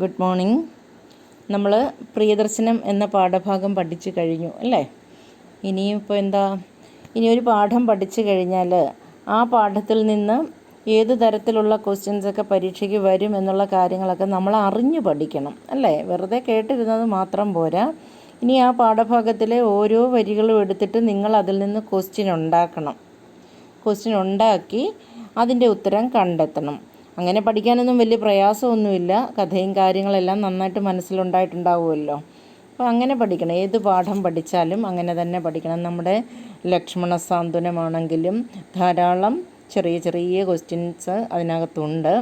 Good morning നമ്മൾ പ്രിയദർശനം എന്ന പാഠഭാഗം പഠിച്ചു കഴിഞ്ഞു അല്ലേ? ഇനിയും ഇപ്പോൾ എന്താ? ഇനി ഒരു പാഠം പഠിച്ചു കഴിഞ്ഞാൽ ആ പാഠത്തിൽ നിന്ന് ഏത് തരത്തിലുള്ള ക്വസ്റ്റ്യൻസൊക്കെ പരീക്ഷയ്ക്ക് വരും എന്നുള്ള കാര്യങ്ങളൊക്കെ നമ്മൾ അറിഞ്ഞു പഠിക്കണം അല്ലേ? വെറുതെ കേട്ടിരുന്നത് മാത്രം പോരാ. ഇനി ആ പാഠഭാഗത്തിലെ ഓരോ വരികളും എടുത്തിട്ട് നിങ്ങൾ അതിൽ നിന്ന് ക്വസ്റ്റ്യൻ ഉണ്ടാക്കണം. ക്വസ്റ്റ്യൻ ഉണ്ടാക്കി അതിന്റെ ഉത്തരം കണ്ടെത്തണം. അങ്ങനെ പഠിക്കാനൊന്നും വലിയ പ്രയാസമൊന്നുമില്ല. കഥയും കാര്യങ്ങളെല്ലാം നന്നായിട്ട് മനസ്സിലുണ്ടായിട്ടുണ്ടാവുമല്ലോ. അപ്പോൾ അങ്ങനെ പഠിക്കണം. ഏത് പാഠം പഠിച്ചാലും അങ്ങനെ തന്നെ പഠിക്കണം. നമ്മുടെ ലക്ഷ്മണ സാന്ത്വനമാണെങ്കിലും ധാരാളം ചെറിയ ചെറിയ ക്വസ്റ്റ്യൻസ് അതിനകത്തുണ്ട്.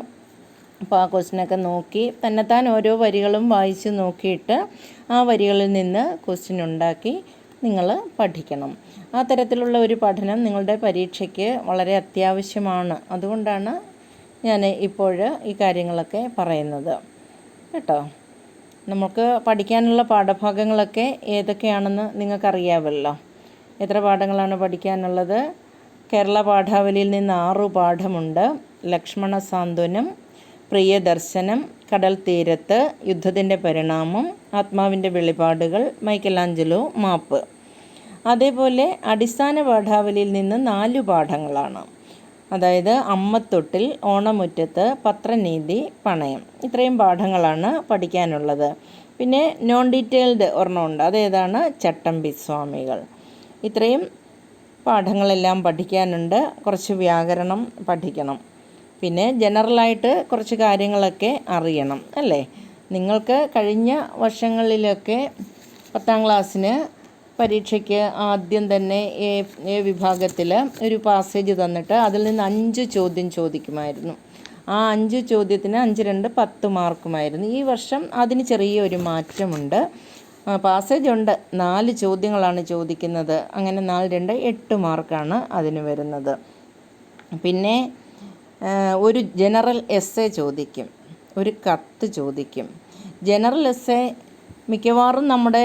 അപ്പോൾ ആ ക്വസ്റ്റ്യനൊക്കെ നോക്കി തന്നെത്താൻ ഓരോ വരികളും വായിച്ച് നോക്കിയിട്ട് ആ വരികളിൽ നിന്ന് ക്വസ്റ്റ്യൻ ഉണ്ടാക്കി നിങ്ങൾ പഠിക്കണം. ആ തരത്തിലുള്ള ഒരു പഠനം നിങ്ങളുടെ പരീക്ഷയ്ക്ക് വളരെ അത്യാവശ്യമാണ്. അതുകൊണ്ടാണ് ഞാൻ ഇപ്പോൾ ഈ കാര്യങ്ങളൊക്കെ പറയുന്നത്. കേട്ടോ? നമുക്ക് പഠിക്കാനുള്ള പാഠഭാഗങ്ങളൊക്കെ ഏതൊക്കെയാണെന്ന് നിങ്ങൾക്കറിയാമല്ലോ എത്ര പാഠങ്ങളാണ് പഠിക്കാനുള്ളത്? കേരള പാഠാവലിയിൽ നിന്ന് ആറു പാഠമുണ്ട്. ലക്ഷ്മണ സാന്ത്വനം പ്രിയദർശനം കടൽ തീരത്ത് യുദ്ധത്തിന്റെ പരിണാമം ആത്മാവിന്റെ വെളിപാടുകൾ മൈക്കലാഞ്ചലോ മാപ്പ്. അതേപോലെ അടിസ്ഥാന പാഠാവലിയിൽ നിന്ന് നാല് പാഠങ്ങളാണ്. അതായത് അമ്മത്തൊട്ടിൽ ഓണമുറ്റത്ത് പത്രനീതി പണയം. ഇത്രയും പാഠങ്ങളാണ് പഠിക്കാനുള്ളത്. പിന്നെ നോൺ ഡീറ്റെയിൽഡ് ഒരെണ്ണമുണ്ട് അതേതാണ് ചട്ടമ്പി സ്വാമികൾ. ഇത്രയും പാഠങ്ങളെല്ലാം പഠിക്കാനുണ്ട്. കുറച്ച് വ്യാകരണം പഠിക്കണം. പിന്നെ ജനറലായിട്ട് കുറച്ച് കാര്യങ്ങളൊക്കെ അറിയണം അല്ലേ? നിങ്ങൾക്ക് കഴിഞ്ഞ വർഷങ്ങളിലൊക്കെ പത്താം ക്ലാസ്സിന് പരീക്ഷയ്ക്ക് ആദ്യം തന്നെ എ എ വിഭാഗത്തിൽ ഒരു പാസേജ് തന്നിട്ട് അതിൽ നിന്ന് അഞ്ച് ചോദ്യം ചോദിക്കുമായിരുന്നു. ആ അഞ്ച് ചോദ്യത്തിന് അഞ്ച് രണ്ട് പത്ത് മാർക്കുമായിരുന്നു. ഈ വർഷം അതിന് ചെറിയൊരു മാറ്റമുണ്ട്. പാസേജ് ഉണ്ട്. നാല് ചോദ്യങ്ങളാണ് ചോദിക്കുന്നത്. അങ്ങനെ നാല് രണ്ട് എട്ട് മാർക്കാണ് അതിന് വരുന്നത്. പിന്നെ ഒരു ജനറൽ എസ് എ ചോദിക്കും. ഒരു കത്ത് ചോദിക്കും. ജനറൽ എസ് എ മിക്കവാറും നമ്മുടെ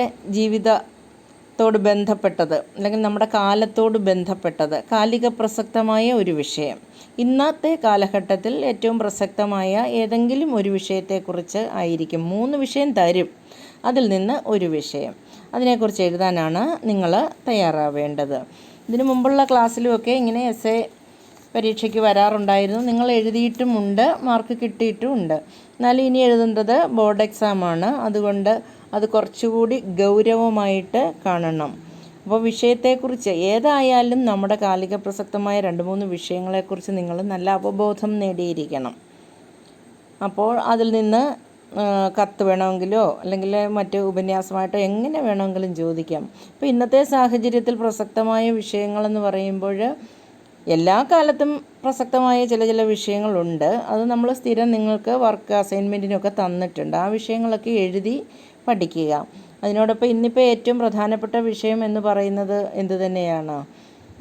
ജീവിതത്തോട് ബന്ധപ്പെട്ടത് അല്ലെങ്കിൽ നമ്മുടെ കാലത്തോട് ബന്ധപ്പെട്ടത് കാലിക പ്രസക്തമായ ഒരു വിഷയം. ഇന്നത്തെ കാലഘട്ടത്തിൽ ഏറ്റവും പ്രസക്തമായ ഏതെങ്കിലും ഒരു വിഷയത്തെക്കുറിച്ച് ആയിരിക്കും. മൂന്ന് വിഷയം തരും. അതിൽ നിന്ന് ഒരു വിഷയം. അതിനെക്കുറിച്ച് എഴുതാനാണ് നിങ്ങൾ തയ്യാറാവേണ്ടത്. ഇതിനു മുമ്പുള്ള ക്ലാസ്സിലുമൊക്കെ ഇങ്ങനെ എസ് എ പരീക്ഷയ്ക്ക് വരാറുണ്ടായിരുന്നു. നിങ്ങൾ എഴുതിയിട്ടുമുണ്ട് മാർക്ക് കിട്ടിയിട്ടുമുണ്ട്. എന്നാലും ഇനി എഴുതേണ്ടത് ബോർഡ് എക്സാമാണ്. അതുകൊണ്ട് അത് കുറച്ചുകൂടി ഗൗരവമായിട്ട് കാണണം. അപ്പോൾ വിഷയത്തെക്കുറിച്ച് ഏതായാലും നമ്മുടെ കാലിക പ്രസക്തമായ രണ്ട് മൂന്ന് വിഷയങ്ങളെക്കുറിച്ച് നിങ്ങൾ നല്ല അവബോധം നേടിയിരിക്കണം. അപ്പോൾ അതിൽ നിന്ന് കത്ത് വേണമെങ്കിലോ അല്ലെങ്കിൽ മറ്റ് ഉപന്യാസമായിട്ടോ എങ്ങനെ വേണമെങ്കിലും ചോദിക്കാം. ഇപ്പോൾ ഇന്നത്തെ സാഹചര്യത്തിൽ പ്രസക്തമായ വിഷയങ്ങളെന്ന് പറയുമ്പോൾ എല്ലാ കാലത്തും പ്രസക്തമായ ചില ചില വിഷയങ്ങളുണ്ട്. അത് നമ്മൾ സ്ഥിരം നിങ്ങൾക്ക് വർക്ക് അസൈൻമെന്റിനൊക്കെ തന്നിട്ടുണ്ട്. ആ വിഷയങ്ങളൊക്കെ എഴുതി പഠിക്കുക. അതിനോടൊപ്പം ഇന്നിപ്പോൾ ഏറ്റവും പ്രധാനപ്പെട്ട വിഷയം എന്ന് പറയുന്നത് എന്ത് തന്നെയാണ്?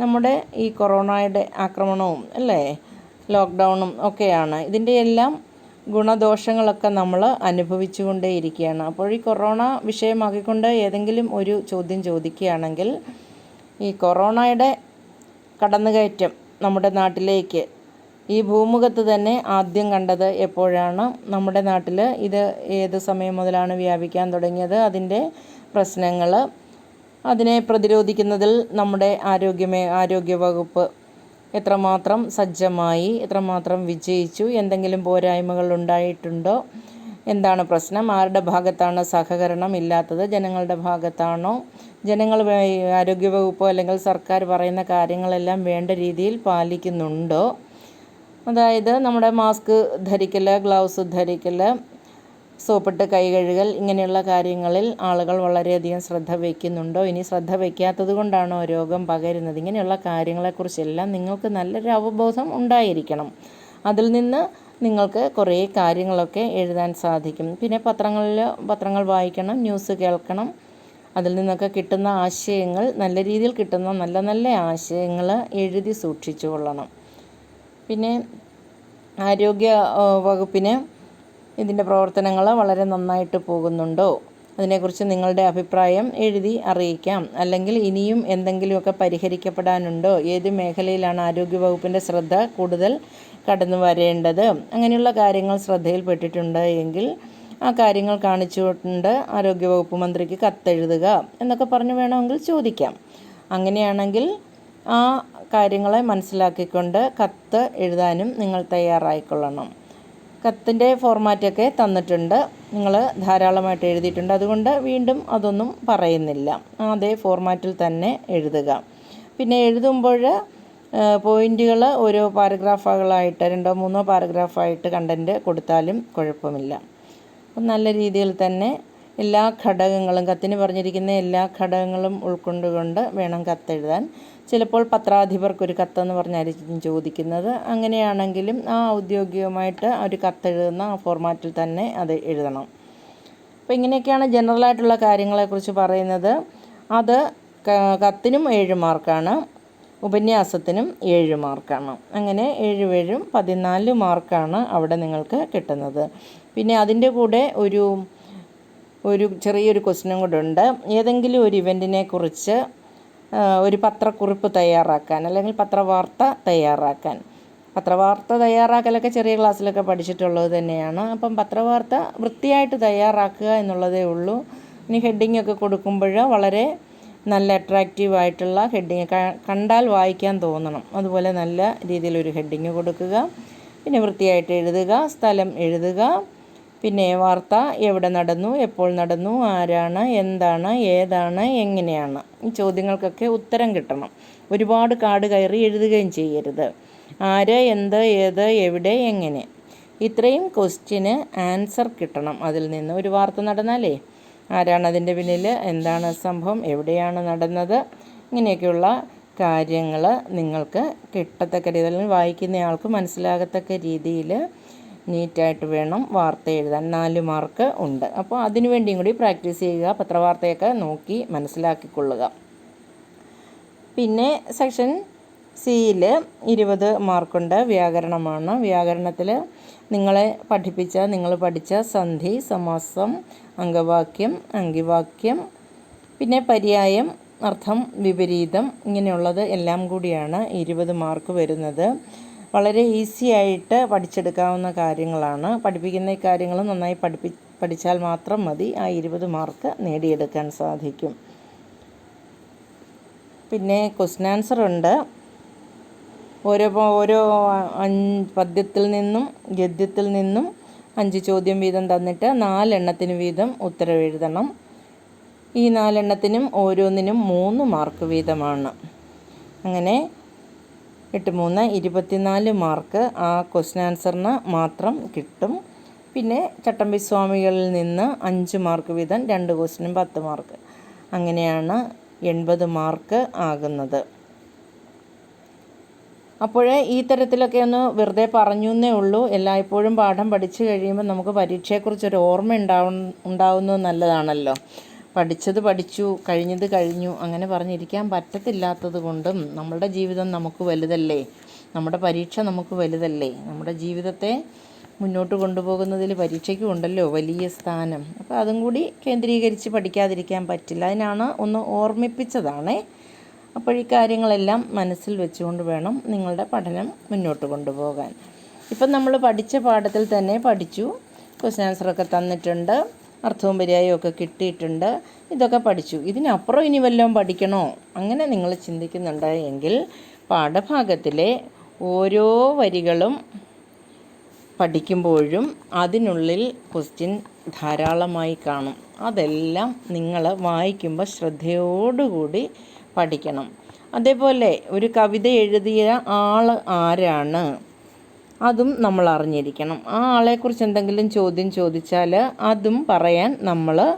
നമ്മുടെ ഈ കൊറോണയുടെ ആക്രമണവും അല്ലേ? ലോക്ക്ഡൗണും ഒക്കെയാണ്. ഇതിന്റെ എല്ലാം ഗുണദോഷങ്ങളൊക്കെ നമ്മൾ അനുഭവിച്ചു കൊണ്ടേയിരിക്കുകയാണ്. അപ്പോൾ ഈ കൊറോണ വിഷയമാക്കിക്കൊണ്ട് ഏതെങ്കിലും ഒരു ചോദ്യം ചോദിക്കുകയാണെങ്കിൽ ഈ കൊറോണയുടെ കടന്നുകയറ്റം നമ്മുടെ നാട്ടിലേക്ക് ഈ ഭൂമുഖത്ത് തന്നെ ആദ്യം കണ്ടത് എപ്പോഴാണ്? നമ്മുടെ നാട്ടിൽ ഇത് ഏത് സമയം മുതലാണ് വ്യാപിക്കാൻ തുടങ്ങിയത്? അതിന്റെ പ്രശ്നങ്ങൾ അതിനെ പ്രതിരോധിക്കുന്നതിൽ നമ്മുടെ ആരോഗ്യമേ ആരോഗ്യവകുപ്പ് എത്രമാത്രം സജ്ജമായി എത്രമാത്രം വിജയിച്ചു എന്തെങ്കിലും പോരായ്മകൾ ഉണ്ടായിട്ടുണ്ടോ? എന്താണ് പ്രശ്നം? ആരുടെ ഭാഗത്താണ് സഹകരണം ഇല്ലാത്തത്? ജനങ്ങളുടെ ഭാഗത്താണോ? ജനങ്ങൾ ആരോഗ്യവകുപ്പോ അല്ലെങ്കിൽ സർക്കാർ പറയുന്ന കാര്യങ്ങളെല്ലാം വേണ്ട രീതിയിൽ പാലിക്കുന്നുണ്ടോ? അതായത് നമ്മുടെ മാസ്ക് ധരിക്കൽ ഗ്ലൗസ് ധരിക്കൽ സോപ്പിട്ട് കൈ കഴുകൽ ഇങ്ങനെയുള്ള കാര്യങ്ങളിൽ ആളുകൾ വളരെയധികം ശ്രദ്ധ വയ്ക്കുന്നുണ്ടോ? ഇനി ശ്രദ്ധ വയ്ക്കാത്തത് കൊണ്ടാണോ രോഗം പകരുന്നത്? ഇങ്ങനെയുള്ള കാര്യങ്ങളെക്കുറിച്ചെല്ലാം നിങ്ങൾക്ക് നല്ലൊരു അവബോധം ഉണ്ടായിരിക്കണം. അതിൽ നിന്ന് നിങ്ങൾക്ക് കുറേ കാര്യങ്ങളൊക്കെ എഴുതാൻ സാധിക്കും. പിന്നെ പത്രങ്ങളിൽ പത്രങ്ങൾ വായിക്കണം ന്യൂസ് കേൾക്കണം. അതിൽ നിന്നൊക്കെ കിട്ടുന്ന ആശയങ്ങൾ നല്ല രീതിയിൽ കിട്ടുന്ന നല്ല നല്ല ആശയങ്ങൾ എഴുതി സൂക്ഷിച്ചു കൊള്ളണം. പിന്നെ ആരോഗ്യ വകുപ്പിന് ഇതിന്റെ പ്രവർത്തനങ്ങൾ വളരെ നന്നായിട്ട് പോകുന്നുണ്ടോ? അതിനെക്കുറിച്ച് നിങ്ങളുടെ അഭിപ്രായം എഴുതി അറിയിക്കാം. അല്ലെങ്കിൽ ഇനിയും എന്തെങ്കിലുമൊക്കെ പരിഹരിക്കപ്പെടാനുണ്ടോ? ഏത് മേഖലയിലാണ് ആരോഗ്യ ആരോഗ്യവകുപ്പിന്റെ ശ്രദ്ധ കൂടുതൽ കടന്നു വരേണ്ടത്? അങ്ങനെയുള്ള കാര്യങ്ങൾ ശ്രദ്ധയിൽപ്പെട്ടിട്ടുണ്ട് എങ്കിൽ ആ കാര്യങ്ങൾ കാണിച്ചുകൊണ്ട് ആരോഗ്യവകുപ്പ് മന്ത്രിക്ക് കത്തെഴുതുക എന്നൊക്കെ പറഞ്ഞു വേണമെങ്കിൽ ചോദിക്കാം. അങ്ങനെയാണെങ്കിൽ ആ കാര്യങ്ങളെ മനസ്സിലാക്കിക്കൊണ്ട് കത്ത് എഴുതാനും നിങ്ങൾ തയ്യാറായിക്കൊള്ളണം. കത്തിന്റെ ഫോർമാറ്റൊക്കെ തന്നിട്ടുണ്ട്. നിങ്ങൾ ധാരാളമായിട്ട് എഴുതിയിട്ടുണ്ട്. അതുകൊണ്ട് വീണ്ടും അതൊന്നും പറയുന്നില്ല. അതേ ഫോർമാറ്റിൽ തന്നെ എഴുതുക. പിന്നെ എഴുതുമ്പോൾ പോയിന്റുകൾ ഓരോ പാരഗ്രാഫുകളായിട്ട് രണ്ടോ മൂന്നോ പാരഗ്രാഫായിട്ട് കണ്ടന്റ് കൊടുത്താലും കുഴപ്പമില്ല. നല്ല രീതിയിൽ തന്നെ എല്ലാ ഘടകങ്ങളും കത്തിന് പറഞ്ഞിരിക്കുന്ന എല്ലാ ഘടകങ്ങളും ഉൾക്കൊണ്ടുകൊണ്ട് വേണം കത്തെഴുതാൻ. ചിലപ്പോൾ പത്രാധിപർക്കൊരു കത്തെന്ന് പറഞ്ഞായിരിക്കും ചോദിക്കുന്നത്. അങ്ങനെയാണെങ്കിലും ആ ഔദ്യോഗികമായിട്ട് ഒരു കത്തെഴുതുന്ന ആ ഫോർമാറ്റിൽ തന്നെ അത് എഴുതണം. അപ്പോൾ ഇങ്ങനെയൊക്കെയാണ് ജനറലായിട്ടുള്ള കാര്യങ്ങളെക്കുറിച്ച് പറയുന്നത്. അത് കത്തിനും ഏഴ് മാർക്കാണ് ഉപന്യാസത്തിനും ഏഴ് മാർക്കാണ്. അങ്ങനെ ഏഴ് ഏഴും പതിനാല് മാർക്കാണ് അവിടെ നിങ്ങൾക്ക് കിട്ടുന്നത്. പിന്നെ അതിന്റെ കൂടെ ഒരു ഒരു ചെറിയൊരു ക്വസ്റ്റ്യനും കൂടെ ഉണ്ട്. ഏതെങ്കിലും ഒരു ഇവന്റിനെ കുറിച്ച് ഒരു പത്രക്കുറിപ്പ് തയ്യാറാക്കാൻ അല്ലെങ്കിൽ പത്രവാർത്ത തയ്യാറാക്കാൻ. പത്രവാർത്ത തയ്യാറാക്കലൊക്കെ ചെറിയ ക്ലാസ്സിലൊക്കെ പഠിച്ചിട്ടുള്ളത് തന്നെയാണ്. അപ്പം പത്രവാർത്ത വൃത്തിയായിട്ട് തയ്യാറാക്കുക എന്നുള്ളതേ ഉള്ളൂ. ഇനി ഹെഡിങ് ഒക്കെ കൊടുക്കുമ്പോൾ വളരെ നല്ല അട്രാക്റ്റീവ് ആയിട്ടുള്ള ഹെഡിങ് കണ്ടാൽ വായിക്കാൻ തോന്നണം. അതുപോലെ നല്ല രീതിയിലൊരു ഹെഡിങ് കൊടുക്കുക. പിന്നെ വൃത്തിയായിട്ട് എഴുതുക സ്ഥലം എഴുതുക. പിന്നെ വാർത്ത എവിടെ നടന്നു എപ്പോൾ നടന്നു ആരാണ് എന്താണ് ഏതാണ് എങ്ങനെയാണ്? ഈ ചോദ്യങ്ങൾക്കൊക്കെ ഉത്തരം കിട്ടണം. ഒരുപാട് കാട് കയറി എഴുതുകയും ചെയ്യരുത്. ആര് എന്ത് ഏത് എവിടെ എങ്ങനെ? ഇത്രയും ക്വസ്റ്റ്യന് ആൻസർ കിട്ടണം. അതിൽ നിന്ന് ഒരു വാർത്ത നടന്നാലേ ആരാണ് അതിന്റെ പിന്നിൽ എന്താണ് സംഭവം എവിടെയാണ് നടന്നത് ഇങ്ങനെയൊക്കെയുള്ള കാര്യങ്ങൾ നിങ്ങൾക്ക് കിട്ടത്തക്ക രീതിയിൽ വായിക്കുന്നയാൾക്ക് മനസ്സിലാകത്തക്ക രീതിയിൽ നീറ്റായിട്ട് വേണം വാർത്ത എഴുതാൻ. നാല് മാർക്ക് ഉണ്ട്. അപ്പോൾ അതിനു വേണ്ടിയും കൂടി പ്രാക്ടീസ് ചെയ്യുക പത്രവാർത്തയൊക്കെ നോക്കി മനസ്സിലാക്കിക്കൊള്ളുക. പിന്നെ സെക്ഷൻ സിയിൽ ഇരുപത് മാർക്കുണ്ട്. വ്യാകരണമാണ്. വ്യാകരണത്തിൽ നിങ്ങളെ പഠിപ്പിച്ച നിങ്ങൾ പഠിച്ച സന്ധി സമാസം അംഗവാക്യം അങ്കിവാക്യം പിന്നെ പര്യായം അർത്ഥം വിപരീതം ഇങ്ങനെയുള്ളത് എല്ലാം കൂടിയാണ് ഇരുപത് മാർക്ക് വരുന്നത്. വളരെ ഈസി ആയിട്ട് പഠിച്ചെടുക്കാവുന്ന കാര്യങ്ങളാണ്. പഠിപ്പിക്കുന്ന കാര്യങ്ങൾ നന്നായി പഠിപ്പി പഠിച്ചാൽ മാത്രം മതി. ആ ഇരുപത് മാർക്ക് നേടിയെടുക്കാൻ സാധിക്കും. പിന്നെ ക്വസ്റ്റ്യൻ ആൻസർ ഉണ്ട്. ഓരോ ഓരോ പദ്യത്തിൽ നിന്നും ഗദ്യത്തിൽ നിന്നും അഞ്ച് ചോദ്യം വീതം തന്നിട്ട് നാലെണ്ണത്തിന് വീതം ഉത്തരവെഴുതണം ഈ നാലെണ്ണത്തിനും ഓരോന്നിനും മൂന്ന് മാർക്ക് വീതമാണ്. അങ്ങനെ എട്ട് മൂന്ന് ഇരുപത്തിനാല് മാർക്ക് ആ ക്വസ്റ്റ്യൻ ആൻസറിന് മാത്രം കിട്ടും. പിന്നെ ചട്ടമ്പി സ്വാമികളിൽ നിന്ന് അഞ്ച് മാർക്ക് വീതം രണ്ട് ക്വസ്റ്റിനും പത്ത് മാർക്ക്. അങ്ങനെയാണ് എൺപത് മാർക്ക് ആകുന്നത്. അപ്പോഴേ ഈ തരത്തിലൊക്കെ ഒന്ന് വെറുതെ പറഞ്ഞു എന്നേ ഉള്ളൂ. എല്ലായ്പ്പോഴും പാഠം പഠിച്ചു കഴിയുമ്പോൾ നമുക്ക് പരീക്ഷയെക്കുറിച്ചൊരു ഓർമ്മ ഉണ്ടാവും ഉണ്ടാവുന്നത് നല്ലതാണല്ലോ. പഠിച്ചത് പഠിച്ചു കഴിഞ്ഞത് കഴിഞ്ഞു അങ്ങനെ പറഞ്ഞിരിക്കാൻ പറ്റത്തില്ലാത്തത് കൊണ്ടും നമ്മളുടെ ജീവിതം നമുക്ക് വലുതല്ലേ? നമ്മുടെ പരീക്ഷ നമുക്ക് വലുതല്ലേ? നമ്മുടെ ജീവിതത്തെ മുന്നോട്ട് കൊണ്ടുപോകുന്നതിൽ പരീക്ഷയ്ക്കും ഉണ്ടല്ലോ വലിയ സ്ഥാനം. അപ്പോൾ അതും കൂടി കേന്ദ്രീകരിച്ച് പഠിക്കാതിരിക്കാൻ പറ്റില്ല. അതിനാണ് ഒന്ന് ഓർമ്മിപ്പിച്ചതാണേ. അപ്പോൾ ഈ കാര്യങ്ങളെല്ലാം മനസ്സിൽ വെച്ചുകൊണ്ട് വേണം നിങ്ങളുടെ പഠനം മുന്നോട്ട് കൊണ്ടുപോകാൻ. ഇപ്പം നമ്മൾ പഠിച്ച പാഠത്തിൽ തന്നെ പഠിച്ചു. ക്വസ്റ്റ്യൻ ആൻസറൊക്കെ തന്നിട്ടുണ്ട്. അർത്ഥവും പര്യായവും ഒക്കെ കിട്ടിയിട്ടുണ്ട്. ഇതൊക്കെ പഠിച്ചു. ഇതിനപ്പുറം ഇനി വല്ലതും പഠിക്കണോ? അങ്ങനെ നിങ്ങൾ ചിന്തിക്കുന്നുണ്ട് എങ്കിൽ പാഠഭാഗത്തിലെ ഓരോ വരികളും പഠിക്കുമ്പോഴും അതിനുള്ളിൽ ക്വസ്റ്റ്യൻ ധാരാളമായി കാണും. അതെല്ലാം നിങ്ങൾ വായിക്കുമ്പോൾ ശ്രദ്ധയോടുകൂടി പഠിക്കണം. അതേപോലെ ഒരു കവിത എഴുതിയ ആൾ ആരാണ്? അതും നമ്മൾ അറിഞ്ഞിരിക്കണം ആ ആളെക്കുറിച്ച് എന്തെങ്കിലും ചോദ്യം ചോദിച്ചാൽ അതും പറയാൻ നമ്മൾ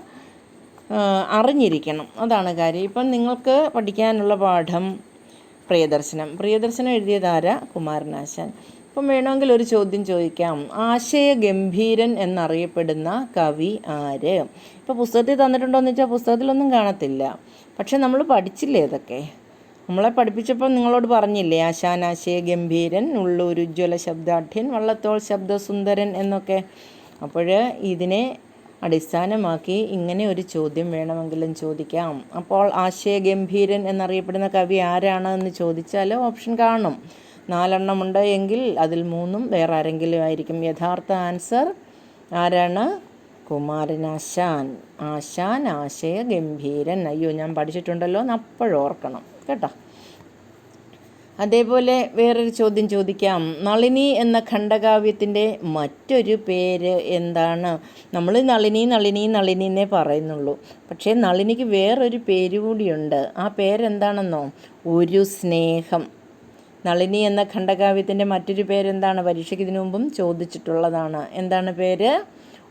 അറിഞ്ഞിരിക്കണം. അതാണ് കാര്യം. ഇപ്പം നിങ്ങൾക്ക് പഠിക്കാനുള്ള പാഠം പ്രിയദർശനം. പ്രിയദർശനം എഴുതിയതാര കുമാരനാശാൻ. ഇപ്പം വേണമെങ്കിൽ ഒരു ചോദ്യം ചോദിക്കാം. ആശയഗംഭീരൻ എന്നറിയപ്പെടുന്ന കവി ആര്? ഇപ്പോൾ പുസ്തകത്തിൽ തന്നിട്ടുണ്ടോ എന്ന് വെച്ചാൽ പുസ്തകത്തിലൊന്നും കാണത്തില്ല. പക്ഷെ നമ്മൾ പഠിച്ചില്ലേ ഇതൊക്കെ? നമ്മളെ പഠിപ്പിച്ചപ്പോൾ നിങ്ങളോട് പറഞ്ഞില്ലേ ആശാനാശയ ഗംഭീരൻ ഉള്ളൂർ ഉജ്ജ്വല ശബ്ദാഠ്യൻ വള്ളത്തോൾ ശബ്ദസുന്ദരൻ എന്നൊക്കെ. അപ്പോൾ ഇതിനെ അടിസ്ഥാനമാക്കി ഇങ്ങനെ ഒരു ചോദ്യം വേണമെങ്കിലും ചോദിക്കാം. അപ്പോൾ ആശയഗംഭീരൻ എന്നറിയപ്പെടുന്ന കവി ആരാണ് എന്ന് ചോദിച്ചാൽ ഓപ്ഷൻ കാണും. നാലെണ്ണം ഉണ്ട് എങ്കിൽ അതിൽ മൂന്നും വേറെ ആരെങ്കിലും ആയിരിക്കും. യഥാർത്ഥ ആൻസർ ആരാണ്? കുമാരനാശാൻ ആശാൻ. ആശയ ഗംഭീരൻ. അയ്യോ ഞാൻ പഠിച്ചിട്ടുണ്ടല്ലോ എന്ന് അപ്പോഴോർക്കണം കേട്ടോ. അതേപോലെ വേറൊരു ചോദ്യം ചോദിക്കാം. നളിനി എന്ന ഖണ്ഡകാവ്യത്തിന്റെ മറ്റൊരു പേര് എന്താണ്? നമ്മൾ നളിനി നളിനി നളിനി എന്നേ പറയുന്നുള്ളൂ. പക്ഷേ നളിനിക്ക് വേറൊരു പേര് കൂടിയുണ്ട്. ആ പേരെന്താണെന്നോ? ഒരു സ്നേഹം. നളിനി എന്ന ഖണ്ഡകാവ്യത്തിന്റെ മറ്റൊരു പേരെന്താണ്? പരീക്ഷയ്ക്ക് ഇതിനു മുമ്പും ചോദിച്ചിട്ടുള്ളതാണ്. എന്താണ് പേര്?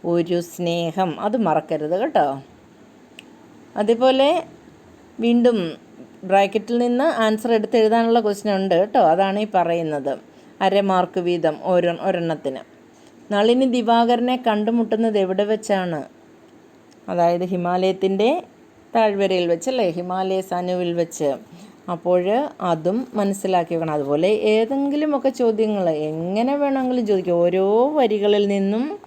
ഒരു സ്നേഹം. അത് മറക്കരുത് കേട്ടോ. അതേപോലെ വീണ്ടും ബ്രാക്കറ്റിൽ നിന്ന് ആൻസർ എടുത്ത് എഴുതാനുള്ള ക്വസ്റ്റ്യൻ ഉണ്ട് കേട്ടോ. അതാണ് ഈ പറയുന്നത്. അര മാർക്ക് വീതം ഓരോ ഒരെണ്ണത്തിന്. നളിനി ദിവാകരനെ കണ്ടുമുട്ടുന്നത് എവിടെ വെച്ചാണ്? അതായത് ഹിമാലയത്തിന്റെ താഴ്വരയിൽ വെച്ച് അല്ലേ? ഹിമാലയ സനുവിൽ വെച്ച്. അപ്പോൾ അതും മനസ്സിലാക്കി വെക്കണം അതുപോലെ ഏതെങ്കിലുമൊക്കെ ചോദ്യങ്ങൾ എങ്ങനെ വേണമെങ്കിലും ചോദിക്കുക ഓരോ വരികളിൽ നിന്നും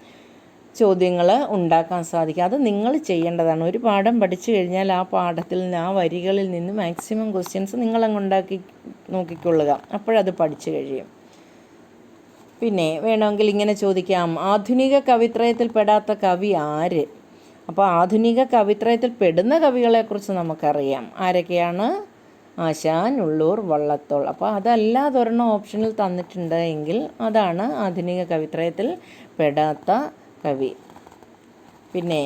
ചോദ്യങ്ങൾ ഉണ്ടാക്കാൻ സാധിക്കും. അത് നിങ്ങൾ ചെയ്യേണ്ടതാണ്. ഒരു പാഠം പഠിച്ചു കഴിഞ്ഞാൽ ആ പാഠത്തിൽ നിന്ന് ആ വരികളിൽ നിന്ന് മാക്സിമം ക്വസ്റ്റ്യൻസ് നിങ്ങളങ്ങ് ഉണ്ടാക്കി നോക്കിക്കൊള്ളുക. അപ്പോഴത് പഠിച്ചു കഴിയും. പിന്നെ വേണമെങ്കിൽ ഇങ്ങനെ ചോദിക്കാം. ആധുനിക കവിത്രയത്തിൽ പെടാത്ത കവി ആര്? അപ്പോൾ ആധുനിക കവിത്രയത്തിൽ പെടുന്ന കവികളെക്കുറിച്ച് നമുക്കറിയാം. ആരൊക്കെയാണ്? ആശാൻ ഉള്ളൂർ വള്ളത്തോൾ. അപ്പോൾ അതല്ലാതൊരെണ്ണം ഓപ്ഷനിൽ തന്നിട്ടുണ്ട് എങ്കിൽ അതാണ് ആധുനിക കവിത്രയത്തിൽ പെടാത്ത കവി. പിന്നെ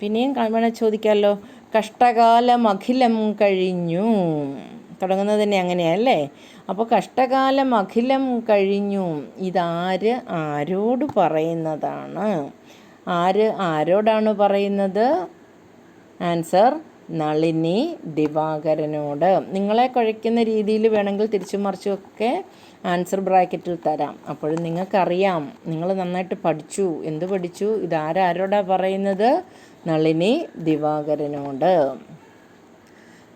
പിന്നെയും വേണേൽ ചോദിക്കാമല്ലോ കഷ്ടകാലം അഖിലം കഴിഞ്ഞു. തുടങ്ങുന്നത് തന്നെ അങ്ങനെയല്ലേ അപ്പോൾ കഷ്ടകാലം അഖിലം കഴിഞ്ഞു. ഇതാര് ആരോട് പറയുന്നതാണ്? ആര് ആരോടാണ് പറയുന്നത്? ആൻസർ നളിനി ദിവാകരനോട്. നിങ്ങളെ കുഴയ്ക്കുന്ന രീതിയിൽ വേണമെങ്കിൽ തിരിച്ചു മറിച്ചുമൊക്കെ ആൻസർ ബ്രാക്കറ്റിൽ തരാം. അപ്പോഴും നിങ്ങൾക്കറിയാം. നിങ്ങൾ നന്നായിട്ട് പഠിച്ചു. എന്ത് പഠിച്ചു? ഇതാരാരോടാ പറയുന്നത്? നളിനി ദിവാകരനോട്.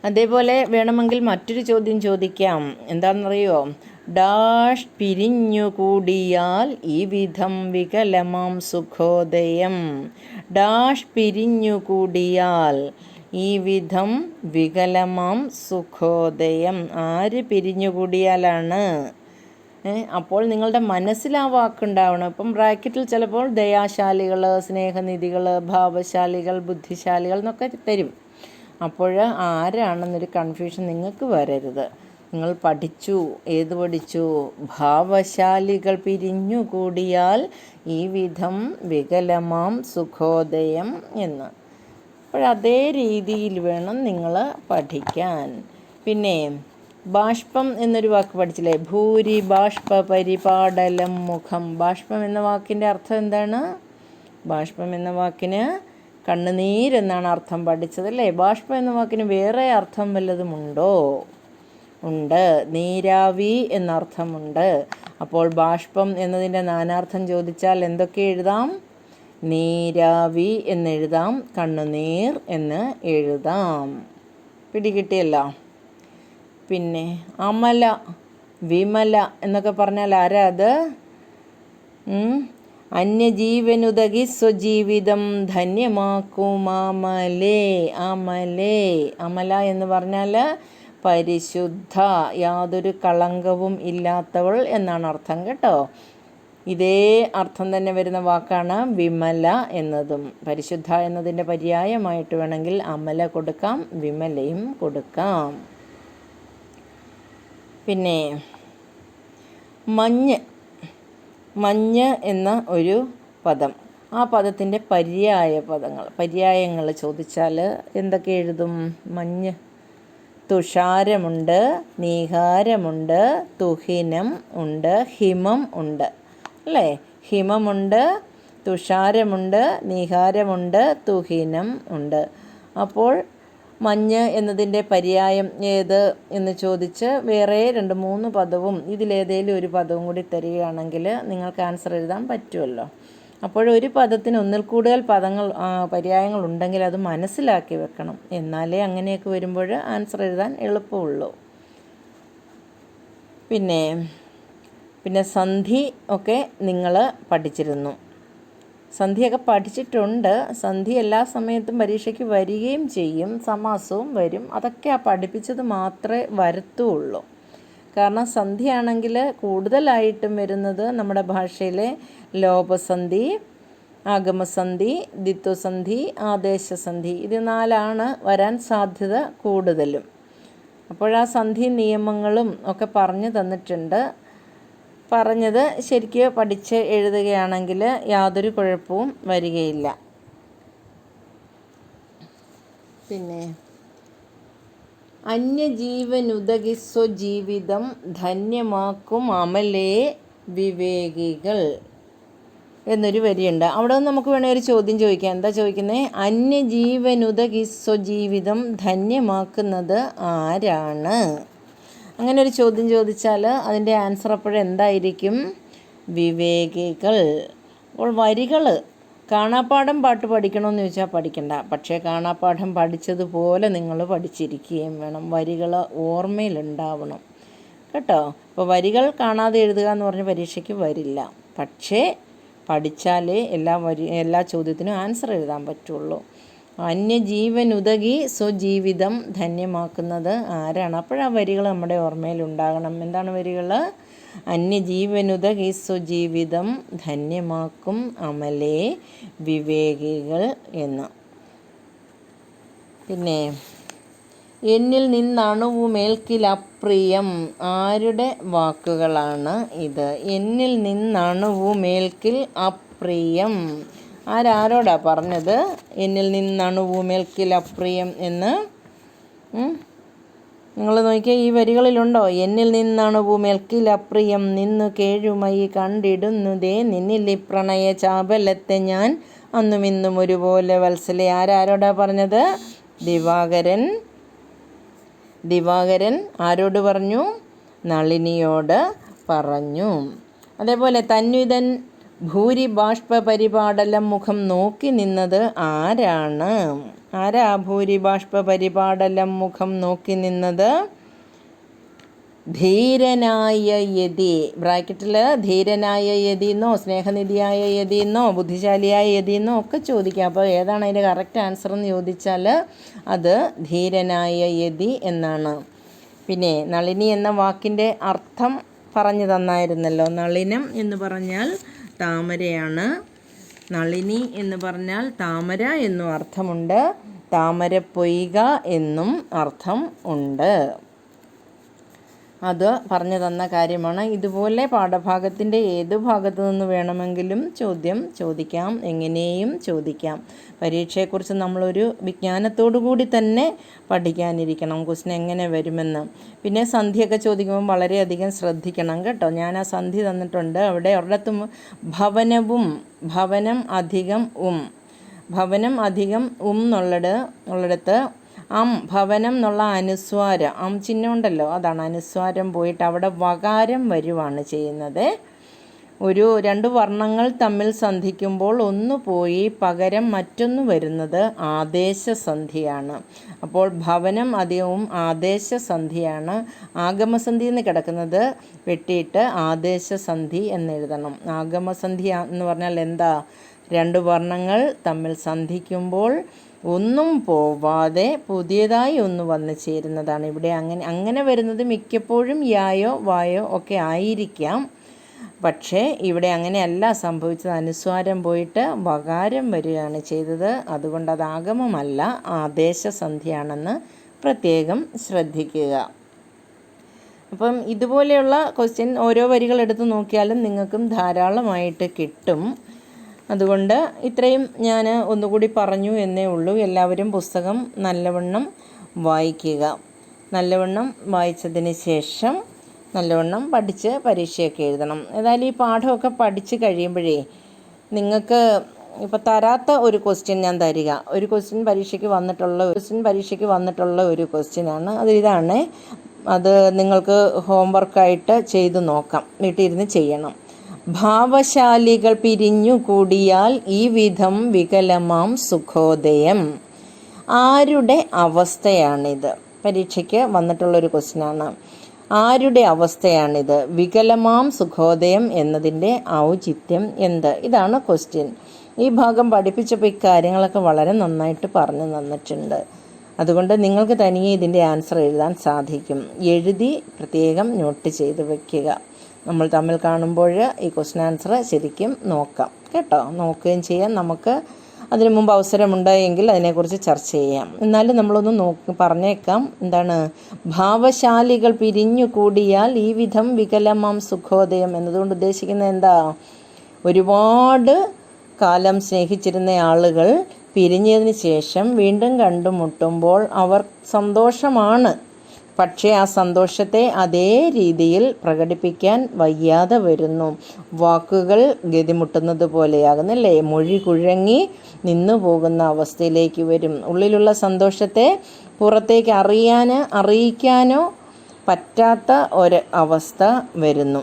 അതേപോലെ വേണമെങ്കിൽ മറ്റൊരു ചോദ്യം ചോദിക്കാം. എന്താണെന്നറിയോ? ഡാഷ് പിരിഞ്ഞു കൂടിയാൽ ഈ വിധം വികലമാം സുഖോദയം. ഡാഷ് പിരിഞ്ഞു കൂടിയാൽ ഈ വിധം വികലമാം സുഖോദയം. ആര് പിരിഞ്ഞുകൂടിയാലാണ് അപ്പോൾ നിങ്ങളുടെ മനസ്സിൽ ആ വാക്കുണ്ടാവണം. ഇപ്പം ബ്രാക്കറ്റിൽ ചിലപ്പോൾ ദയാശാലികൾ സ്നേഹനിധികൾ ഭാവശാലികൾ ബുദ്ധിശാലികൾ എന്നൊക്കെ തരും. അപ്പോൾ ആരാണെന്നൊരു കൺഫ്യൂഷൻ നിങ്ങൾക്ക് വരരുത്. നിങ്ങൾ പഠിച്ചു ഏത് പഠിച്ചു? ഭാവശാലികൾ പിരിഞ്ഞു കൂടിയാൽ ഈ വിധം വികലമാം സുഖോദയം എന്ന്. അപ്പോഴതേ രീതിയിൽ വേണം നിങ്ങൾ പഠിക്കാൻ. പിന്നെ ബാഷ്പം എന്നൊരു വാക്ക് പഠിച്ചില്ലേ? ഭൂരി ബാഷ്പ പരിപാടലം മുഖം. ബാഷ്പം എന്ന വാക്കിന്റെ അർത്ഥം എന്താണ്? ബാഷ്പം എന്ന വാക്കിന് കണ്ണുനീരെന്നാണ് അർത്ഥം പഠിച്ചതല്ലേ? ബാഷ്പം എന്ന വാക്കിന് വേറെ അർത്ഥം വല്ലതുമുണ്ടോ? ഉണ്ട്. നീരാവി എന്നർത്ഥമുണ്ട്. അപ്പോൾ ബാഷ്പം എന്നതിന്റെ നാനാർത്ഥം ചോദിച്ചാൽ എന്തൊക്കെ എഴുതാം? നീരാവി എന്നെഴുതാം കണ്ണുനീർ എന്ന് എഴുതാം. പിടികിട്ടിയല്ലോ. പിന്നെ അമല വിമല എന്നൊക്കെ പറഞ്ഞാൽ ആരാ അത്? അന്യജീവനുതകി സ്വജീവിതം ധന്യമാക്കും അമലേ അമലേ. അമല എന്ന് പറഞ്ഞാൽ പരിശുദ്ധ യാതൊരു കളങ്കവും ഇല്ലാത്തവൾ എന്നാണ് അർത്ഥം കേട്ടോ. ഇതേ അർത്ഥം തന്നെ വരുന്ന വാക്കാണ് വിമല എന്നതും. പരിശുദ്ധ എന്നതിന്റെ പര്യായമായിട്ട് വേണമെങ്കിൽ അമല കൊടുക്കാം വിമലയും കൊടുക്കാം. പിന്നെ മഞ്ഞ് മഞ്ഞ് എന്ന ഒരു പദം. ആ പദത്തിന്റെ പര്യായ പദങ്ങൾ പര്യായങ്ങൾ ചോദിച്ചാൽ എന്തൊക്കെ എഴുതും? മഞ്ഞ്. തുഷാരമുണ്ട് നീഹാരമുണ്ട് തുഹിനം ഉണ്ട് ഹിമം ഉണ്ട്. അല്ലേ? ഹിമമുണ്ട് തുഷാരമുണ്ട് നീഹാരമുണ്ട് തുഹിനം ഉണ്ട്. അപ്പോൾ മഞ്ഞ് എന്നതിന്റെ പര്യായം ഏത് എന്ന് ചോദിച്ച് വേറെ രണ്ട് മൂന്ന് പദവും ഇതിലേതേലും ഒരു പദവും കൂടി തരികയാണെങ്കിൽ നിങ്ങൾക്ക് ആൻസർ എഴുതാൻ പറ്റുമല്ലോ. അപ്പോഴൊരു പദത്തിന് ഒന്നിൽ കൂടുതൽ പദങ്ങൾ പര്യായങ്ങൾ ഉണ്ടെങ്കിൽ അത് മനസ്സിലാക്കി വെക്കണം. എന്നാലേ അങ്ങനെയൊക്കെ വരുമ്പോൾ ആൻസർ എഴുതാൻ എളുപ്പമുള്ളൂ. പിന്നെ പിന്നെ സന്ധി ഒക്കെ നിങ്ങൾ പഠിച്ചിരുന്നു. സന്ധിയൊക്കെ പഠിച്ചിട്ടുണ്ട്. സന്ധി എല്ലാ സമയത്തും പരീക്ഷയ്ക്ക് വരികയും ചെയ്യും. സമാസവും വരും. അതൊക്കെ ആ പഠിപ്പിച്ചത് മാത്രമേ വരത്തുള്ളൂ. കാരണം സന്ധിയാണെങ്കിൽ കൂടുതലായിട്ടും വരുന്നത് നമ്മുടെ ഭാഷയിലെ ലോപസന്ധി ആഗമസന്ധി ദിത്വസന്ധി ആദേശസന്ധി. ഇത് നാലാണ് വരാൻ സാധ്യത കൂടുതലും. അപ്പോൾ ആ സന്ധി നിയമങ്ങളും ഒക്കെ പറഞ്ഞു തന്നിട്ടുണ്ട്. പറഞ്ഞത് ശരിക്ക് പഠിച്ച് എഴുതുകയാണെങ്കിൽ യാതൊരു കുഴപ്പവും വരികയില്ല. പിന്നെ അന്യജീവനുദകി സ്വജീവിതം ധന്യമാക്കും അമലേ വിവേകികൾ എന്നൊരു വരിയുണ്ട്. അവിടെ നിന്ന് നമുക്ക് വേണേൽ ഒരു ചോദ്യം ചോദിക്കാം. എന്താ ചോദിക്കുന്നത് അന്യജീവനുദകി സ്വജീവിതം ധന്യമാക്കുന്നത് ആരാണ്? അങ്ങനെ ഒരു ചോദ്യം ചോദിച്ചാൽ അതിന്റെ ആൻസർ അപ്പോഴെന്തായിരിക്കും വിവേകികൾ. അപ്പോൾ വരികൾ കാണാപ്പാഠം പാട്ട് പഠിക്കണമെന്ന് ചോദിച്ചാൽ പഠിക്കണ്ട. പക്ഷേ കാണാപ്പാഠം പഠിച്ചതുപോലെ നിങ്ങൾ പഠിച്ചിരിക്കുകയും വേണം. വരികൾ ഓർമ്മയിലുണ്ടാവണം. കേട്ടോ? അപ്പോൾ വരികൾ കാണാതെ എഴുതുക എന്ന് പറഞ്ഞ പരീക്ഷയ്ക്ക് വരില്ല. പക്ഷേ പഠിച്ചാലേ എല്ലാ വരി എല്ലാ ചോദ്യത്തിനും ആൻസർ എഴുതാൻ പറ്റുള്ളൂ. അന്യജീവനുതകി സ്വജീവിതം ധന്യമാക്കുന്നത് ആരാണ്? ആ വരികൾ നമ്മുടെ ഓർമ്മയിൽ ഉണ്ടാകണം. എന്താണ് വരികൾ അന്യജീവനുതകി സ്വജീവിതം ധന്യമാക്കും അമലേ വിവേകികൾ എന്ന്. പിന്നെ എന്നിൽ നിന്നണുവുമേൽക്കിലപ്രിയം ആരുടെ വാക്കുകളാണ് ഇത്? എന്നിൽ നിന്നണുവുമേൽക്കിൽ അപ്രിയം ആരാരോടാ പറഞ്ഞത്? എന്നിൽ നിന്നണുവുമേൽക്കിൽ അപ്രിയം എന്ന്. നിങ്ങൾ നോക്കിയാൽ ഈ വരികളിലുണ്ടോ? എന്നിൽ നിന്നാണ് അപ്രിയം നിന്നു കേഴുമയി ദേ നിന്നിൽ പ്രണയ ചാപലത്തെ ഞാൻ അന്നും ഇന്നും ഒരുപോലെ വത്സലെ. ആരാരോടാ പറഞ്ഞത്? ദിവാകരൻ. ദിവാകരൻ ആരോട് പറഞ്ഞു? നളിനിയോട് പറഞ്ഞു. അതേപോലെ തന്വിതൻ ഭൂരിബാഷ്പ പരിപാടലം മുഖം നോക്കി നിന്നത് ആരാണ്? ആരാ ഭൂരിബാഷ്പ പരിപാടലം മുഖം നോക്കി നിന്നത്? ധീരനായ യതി. ബ്രാക്കറ്റിൽ ധീരനായ യതിന്നോ സ്നേഹനിധിയായ യതിന്നോ ബുദ്ധിശാലിയായ യതിന്നോ ഒക്കെ ചോദിക്കാം. അപ്പോൾ ഏതാണ് അതിന്റെ കറക്റ്റ് ആൻസർ എന്ന് ചോദിച്ചാൽ അത് ധീരനായ യതി എന്നാണ്. പിന്നെ നളിനി എന്ന വാക്കിന്റെ അർത്ഥം പറഞ്ഞു തന്നായിരുന്നല്ലോ. നളിനം എന്ന് പറഞ്ഞാൽ താമരയാണ്. നളിനി എന്ന് പറഞ്ഞാൽ താമര എന്നും അർത്ഥമുണ്ട്. താമര പൊയ്ക എന്നും അർത്ഥം ഉണ്ട്. അത് പറഞ്ഞു തന്ന കാര്യമാണ്. ഇതുപോലെ പാഠഭാഗത്തിന്റെ ഏത് ഭാഗത്തു നിന്ന് വേണമെങ്കിലും ചോദ്യം ചോദിക്കാം എങ്ങനെയും ചോദിക്കാം. പരീക്ഷയെക്കുറിച്ച് നമ്മളൊരു വിജ്ഞാനത്തോടു കൂടി തന്നെ പഠിക്കാനിരിക്കണം ക്വസ്റ്റൻ എങ്ങനെ വരുമെന്ന്. പിന്നെ സന്ധിയൊക്കെ ചോദിക്കുമ്പോൾ വളരെയധികം ശ്രദ്ധിക്കണം കേട്ടോ. ഞാൻ ആ സന്ധി തന്നിട്ടുണ്ട്. അവിടെ ഒരിടത്തും ഭവനവും ഭവനം അധികം ഉം ഭവനം അധികം ഉം എന്നുള്ളത് ഉള്ളിടത്ത് അം ഭവനം എന്നുള്ള അനുസ്വാരം. അം ചിഹ്നം ഉണ്ടല്ലോ അതാണ് അനുസ്വാരം പോയിട്ട് അവിടെ വകാരം വരുവാണ് ചെയ്യുന്നത്. ഒരു രണ്ട് വർണങ്ങൾ തമ്മിൽ സന്ധിക്കുമ്പോൾ ഒന്ന് പോയി പകരം മറ്റൊന്ന് വരുന്നത് ആദേശസന്ധിയാണ്. അപ്പോൾ ഭവനം അധികവും ആദേശസന്ധിയാണ്. ആഗമസന്ധി എന്ന് കിടക്കുന്നത് വെട്ടിയിട്ട് ആദേശസന്ധി എന്നെഴുതണം ആഗമസന്ധി എന്ന് പറഞ്ഞാൽ എന്താ? രണ്ട് വർണങ്ങൾ തമ്മിൽ സന്ധിക്കുമ്പോൾ ഒന്നും പോവാതെ പുതിയതായി ഒന്ന് വന്നു ചേരുന്നതാണ്. ഇവിടെ അങ്ങനെ അങ്ങനെ വരുന്നത് മിക്കപ്പോഴും യായോ വായോ ഒക്കെ ആയിരിക്കാം. പക്ഷേ ഇവിടെ അങ്ങനെയല്ല സംഭവിച്ചത്. അനുസ്വാരം പോയിട്ട് വകാരം വരികയാണ് ചെയ്തത്. അതുകൊണ്ട് അത് ആഗമമല്ല ആദേശസന്ധിയാണെന്ന് പ്രത്യേകം ശ്രദ്ധിക്കുക. അപ്പം ഇതുപോലെയുള്ള ക്വസ്റ്റ്യൻ ഓരോ വരികൾ എടുത്ത് നോക്കിയാലും നിങ്ങൾക്കും ധാരാളമായിട്ട് കിട്ടും. അതുകൊണ്ട് ഇത്രയും ഞാൻ ഒന്നുകൂടി പറഞ്ഞു എന്നേ ഉള്ളൂ. എല്ലാവരും പുസ്തകം നല്ലവണ്ണം വായിക്കുക. നല്ലവണ്ണം വായിച്ചതിന് ശേഷം നല്ലവണ്ണം പഠിച്ച് പരീക്ഷയൊക്കെ എഴുതണം. ഏതായാലും ഈ പാഠമൊക്കെ പഠിച്ച് കഴിയുമ്പോഴേ നിങ്ങൾക്ക് ഇപ്പോൾ തരാത്ത ഒരു ക്വസ്റ്റ്യൻ ഞാൻ തരിക. ഒരു ക്വസ്റ്റ്യൻ പരീക്ഷയ്ക്ക് വന്നിട്ടുള്ള ക്വസ്റ്റ്യൻ പരീക്ഷയ്ക്ക് വന്നിട്ടുള്ള ഒരു ക്വസ്റ്റ്യനാണ് അത് ഇതാണ്. അത് നിങ്ങൾക്ക് ഹോംവർക്കായിട്ട് ചെയ്തു നോക്കാം. വീട്ടിൽ ഇരുന്ന് ചെയ്യണം. ഭാവശാലികൾ പിരിഞ്ഞുകൂടിയാൽ ഈ വിധം വികലമാം സുഖോദയം. ആരുടെ അവസ്ഥയാണിത്? പരീക്ഷയ്ക്ക് വന്നിട്ടുള്ളൊരു ക്വസ്റ്റ്യനാണ് ആരുടെ അവസ്ഥയാണിത്? വികലമാം സുഖോദയം എന്നതിന്റെ ഔചിത്യം എന്ത്? ഇതാണ് ക്വസ്റ്റ്യൻ. ഈ ഭാഗം പഠിപ്പിച്ചപ്പോൾ ഇക്കാര്യങ്ങളൊക്കെ വളരെ നന്നായിട്ട് പറഞ്ഞു തന്നിട്ടുണ്ട്. അതുകൊണ്ട് നിങ്ങൾക്ക് തനിയെ ഇതിന്റെ ആൻസർ എഴുതാൻ സാധിക്കും. എഴുതി പ്രത്യേകം നോട്ട് ചെയ്ത് വയ്ക്കുക നമ്മൾ തമ്മിൽ കാണുമ്പോൾ ഈ ക്വസ്റ്റ്യൻ ആൻസർ ശരിക്കും നോക്കാം. കേട്ടോ? നോക്കുകയും ചെയ്യാം. നമുക്ക് അതിനു മുമ്പ് അവസരമുണ്ടായെങ്കിൽ അതിനെക്കുറിച്ച് ചർച്ച ചെയ്യാം. എന്നാലും നമ്മളൊന്ന് നോക്കി പറഞ്ഞേക്കാം. എന്താണ്? ഭാവശാലികൾ പിരിഞ്ഞു കൂടിയാൽ ഈ വിധം വികലമാം സുഖോദയം എന്നതുകൊണ്ട് ഉദ്ദേശിക്കുന്നത് എന്താ? ഒരുപാട് കാലം സ്നേഹിച്ചിരുന്ന ആളുകൾ പിരിഞ്ഞതിന് ശേഷം വീണ്ടും കണ്ടുമുട്ടുമ്പോൾ അവർ സന്തോഷമാണ്. പക്ഷേ ആ സന്തോഷത്തെ അതേ രീതിയിൽ പ്രകടിപ്പിക്കാൻ വയ്യാതെ വരുന്നു. വാക്കുകൾ ഗതിമുട്ടുന്നത് പോലെയാകുന്നല്ലേ? മൊഴി കുഴങ്ങി നിന്നു പോകുന്ന അവസ്ഥയിലേക്ക് വരും. ഉള്ളിലുള്ള സന്തോഷത്തെ പുറത്തേക്ക് അറിയാൻ അറിയിക്കാനോ പറ്റാത്ത ഒരു അവസ്ഥ വരുന്നു.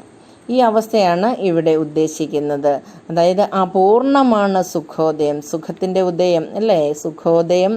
ഈ അവസ്ഥയാണ് ഇവിടെ ഉദ്ദേശിക്കുന്നത്. അതായത് അപൂർണമാണ് സുഖോദയം സുഖത്തിന്റെ ഉദയം അല്ലേ? സുഖോദയം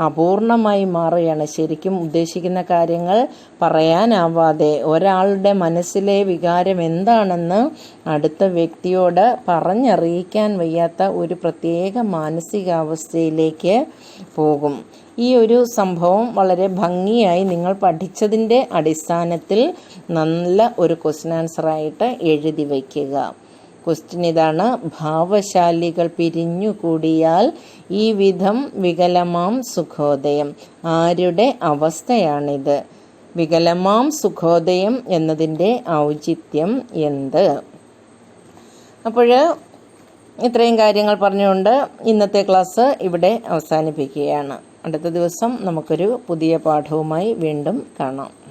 അപൂർണമായി മാറുകയാണ്. ശരിക്കും ഉദ്ദേശിക്കുന്ന കാര്യങ്ങൾ പറയാനാവാതെ ഒരാളുടെ മനസ്സിലെ വികാരം എന്താണെന്ന് അടുത്ത വ്യക്തിയോട് പറഞ്ഞറിയിക്കാൻ വയ്യാത്ത ഒരു പ്രത്യേക മാനസികാവസ്ഥയിലേക്ക് പോകും. ഈ ഒരു സംഭവം വളരെ ഭംഗിയായി നിങ്ങൾ പഠിച്ചതിന്റെ അടിസ്ഥാനത്തിൽ നല്ല ഒരു ക്വസ്റ്റ്യൻ ആൻസറായിട്ട് എഴുതി വയ്ക്കുക. ക്വസ്റ്റ്യൻ ഇതാണ്. ഭാവശാലികൾ പിരിഞ്ഞുകൂടിയാൽ ഈ വിധം വികലമാം സുഖോദയം. ആരുടെ അവസ്ഥയാണിത്? വികലമാം സുഖോദയം എന്നതിന്റെ ഔചിത്യം എന്ത്? അപ്പോൾ ഇത്രയും കാര്യങ്ങൾ പറഞ്ഞുകൊണ്ട് ഇന്നത്തെ ക്ലാസ് ഇവിടെ അവസാനിപ്പിക്കുകയാണ്. അടുത്ത ദിവസം നമുക്കൊരു പുതിയ പാഠവുമായി വീണ്ടും കാണാം.